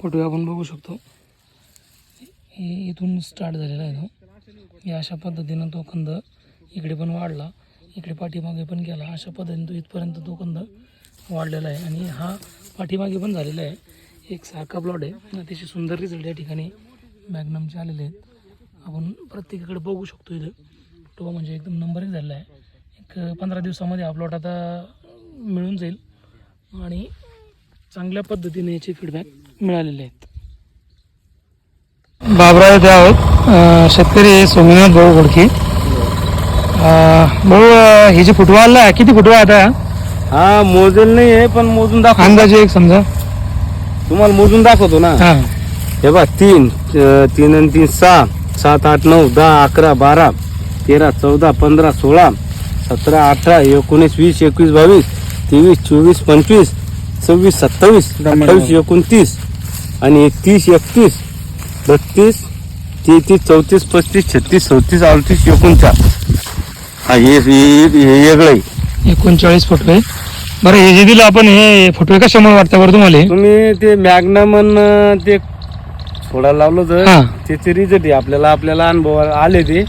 Photo आपण बघू शकतो. हे इथून स्टार्ट झालेला आहे तो. या अशा पद्धतीनं तो कंद इकडे पण वाढला इकडे पाठीमागे पण गेला. अशा पद्धतीने तो इथपर्यंत तो कंद वाढलेला आहे. आणि हा पाठीमागे पण झालेला आहे. एक सारखा प्लॉट आहे. अतिशय सुंदर रिझल्ट या ठिकाणी मॅग्नमचे आलेले आहेत. आपण प्रत्येकाकडे बघू शकतो इथं. तो म्हणजे एकदम नंबर एक झालेला आहे. एक पंधरा दिवसामध्ये हा प्लॉट आता मिळून जाईल. आणि चांगल्या पद्धतीने याचे फीडबॅक मिळालेले आहेत. बाबराव इथे आहोत. शेतकरी सोमनाथ भाऊ घोडके अं, भाऊ हे जे फुटवा आला किती फुटवा आता? हा मोजेल नाही आहे पण मोजून दाखव. अंदाजे एक समजा. तुम्हाला मोजून दाखवतो ना. हा. हे बा तीन तीन आणि तीन सहा. सात आठ नऊ दहा अकरा बारा तेरा चौदा पंधरा सोळा सतरा अठरा एकोणीस वीस एकवीस बावीस तेवीस चोवीस पंचवीस सव्वीस सत्तावीस अठ्ठावीस एकोणतीस आणि तीस एकतीस बत्तीस तेहतीस चौतीस पस्तीस छत्तीस सदतीस अडतीस एकोणचाळ हा हे वेगळं आहे. एकोणचाळीस फुटवे बरं हे जे दिलं आपण हे फुटवे कशामुळे वाटतं बरं तुम्हाला? तुम्ही ते मॅग्नमन ते सोडायला लावलं. तर त्याचे रिझल्ट आहे. आपल्याला आपल्याला अनुभव आले ते.